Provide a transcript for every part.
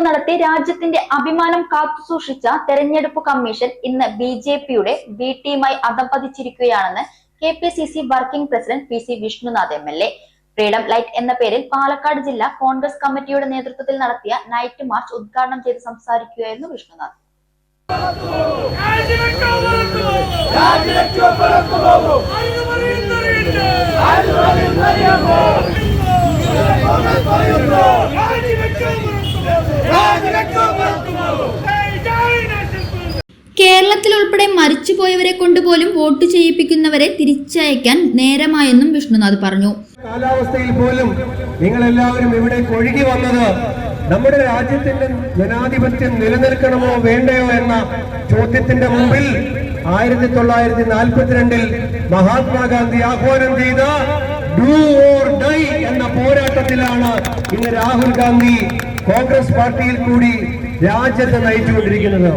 നടത്തി രാജ്യത്തിന്റെ അഭിമാനം കാത്തുസൂക്ഷിച്ച തെരഞ്ഞെടുപ്പ് കമ്മീഷൻ ഇന്ന് ബി ജെ പിയുടെ ബി ടീമായി അധംപതിച്ചിരിക്കുകയാണെന്ന് K P C C working president P C Vishnunath M L A. Freedom light എന്ന പേരിൽ പാലക്കാട് ജില്ലാ കോൺഗ്രസ് കമ്മിറ്റിയുടെ നേതൃത്വത്തിൽ നടത്തിയ നൈറ്റ് മാർച്ച് ഉദ്ഘാടനം ചെയ്ത് സംസാരിക്കുകയായിരുന്നു വിഷ്ണുനാഥ്. ഉൾപ്പെടെ മരിച്ചുപോയവരെ കൊണ്ടുപോലും വോട്ട് ചെയ്യിപ്പിക്കുന്നവരെ തിരിച്ചയക്കാൻ നേരമായെന്നും വിഷ്ണുനാഥ് പറഞ്ഞു. കാലാവസ്ഥയിൽ പോലും നിങ്ങൾ എല്ലാവരും ഇവിടെ ഒഴുകി വന്നത് നമ്മുടെ രാജ്യത്തിന്റെ ജനാധിപത്യം നിലനിൽക്കണമോ വേണ്ടയോ എന്ന ചോദ്യത്തിന്റെ മുമ്പിൽ ആയിരത്തി തൊള്ളായിരത്തി നാൽപ്പത്തിരണ്ടിൽ മഹാത്മാഗാന്ധി ആഹ്വാനം ചെയ്ത ഡു ഓർ ഡൈ എന്ന പോരാട്ടത്തിലാണ് ഇന്ന് രാഹുൽ ഗാന്ധി കോൺഗ്രസ് പാർട്ടിയിൽ കൂടി രാജ്യത്തെ നയിച്ചുകൊണ്ടിരിക്കുന്നത്.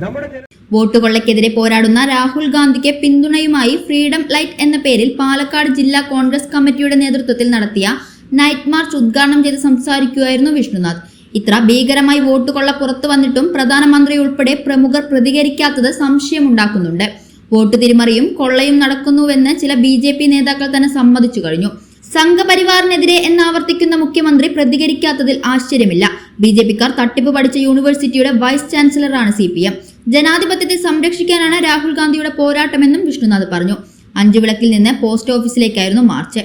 നമ്മുടെ ജന- വോട്ട് കൊള്ളയ്ക്കെതിരെ പോരാടുന്ന രാഹുൽ ഗാന്ധിക്ക് പിന്തുണയുമായി ഫ്രീഡം ലൈറ്റ് എന്ന പേരിൽ പാലക്കാട് ജില്ലാ കോൺഗ്രസ് കമ്മിറ്റിയുടെ നേതൃത്വത്തിൽ നടത്തിയ നൈറ്റ് മാർച്ച് ഉദ്ഘാടനം ചെയ്ത് സംസാരിക്കുകയായിരുന്നു വിഷ്ണുനാഥ്. ഇത്ര ഭീകരമായി വോട്ട് കൊള്ള പുറത്തു വന്നിട്ടും പ്രധാനമന്ത്രി ഉൾപ്പെടെ പ്രമുഖർ പ്രതികരിക്കാത്തത് സംശയമുണ്ടാക്കുന്നുണ്ട്. വോട്ട് തിരിമറിയും കൊള്ളയും നടക്കുന്നുവെന്ന് ചില ബി ജെ പി നേതാക്കൾ തന്നെ സമ്മതിച്ചു കഴിഞ്ഞു. സംഘപരിവാറിനെതിരെ എന്നാവർത്തിക്കുന്ന മുഖ്യമന്ത്രി പ്രതികരിക്കാത്തതിൽ ആശ്ചര്യമില്ല. ബി ജെ പിക്കാർ തട്ടിപ്പ് പഠിച്ച യൂണിവേഴ്സിറ്റിയുടെ വൈസ് ചാൻസലറാണ് സി പി എം. ജനാധിപത്യത്തെ സംരക്ഷിക്കാനാണ് രാഹുൽ ഗാന്ധിയുടെ പോരാട്ടമെന്നും വിഷ്ണുനാഥ് പറഞ്ഞു. അഞ്ചു വിളക്കിൽ നിന്ന് post ഓഫീസിലേക്കായിരുന്നു march.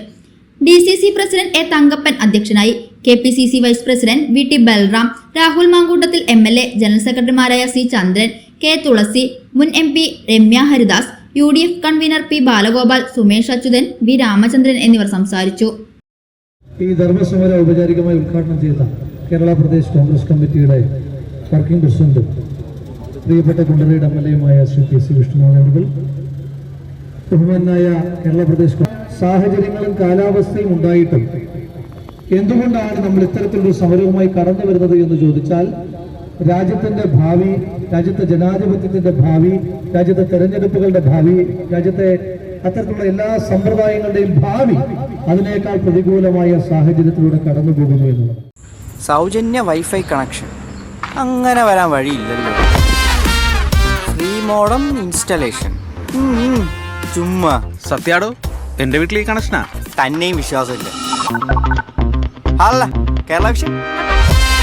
D C C president A Thankappan അധ്യക്ഷനായി. K P C C vice president V T Balram. Rahul Mankoottathil M L A general സെക്രട്ടറിമാരായ സി ചന്ദ്രൻ കെ തുളസി മുൻ M P Ramya Haridas U D F convener P Balagopal Sumesh Achuthan V Ramachandran എന്നിവർ സംസാരിച്ചു. ഈ ധർമ്മസമര ഔപചാരികമായി ഉദ്ഘാടനം ചെയ്ത കേരള പ്രദേശ് കോൺഗ്രസ് കമ്മിറ്റിയുടെ working president പ്രിയപ്പെട്ട കുണ്ടറയുടെ എം എൽ എയുമായ ശ്രീ കെ സി വിഷ്ണുനാഥൻ ബഹുമാനായ കേരള പ്രദേശ് സാഹചര്യങ്ങളും കാലാവസ്ഥയും ഉണ്ടായിട്ടും എന്തുകൊണ്ടാണ് നമ്മൾ ഇത്തരത്തിലൊരു സമരവുമായി കടന്നു വരുന്നത് എന്ന് ചോദിച്ചാൽ രാജ്യത്തിന്റെ ഭാവി രാജ്യത്തെ ജനാധിപത്യത്തിന്റെ ഭാവി രാജ്യത്തെ തെരഞ്ഞെടുപ്പുകളുടെ ഭാവി രാജ്യത്തെ അത്തരത്തിലുള്ള എല്ലാ സമ്പ്രദായങ്ങളുടെയും ഭാവി അതിനേക്കാൾ പ്രതികൂലമായ സാഹചര്യത്തിലൂടെ കടന്നു പോകുന്നു എന്നുള്ളത്. സൗജന്യ വൈഫൈ കണക്ഷൻ. അങ്ങനെ വരാൻ വഴിയില്ലല്ലോ. Free modem installation. ചുമ്മാ. സത്യാടോ എന്റെ വീട്ടിൽ ഈ കണക്ഷനാ? തന്നെയും വിശ്വാസമില്ല. അല്ല കേരള വിഷൻ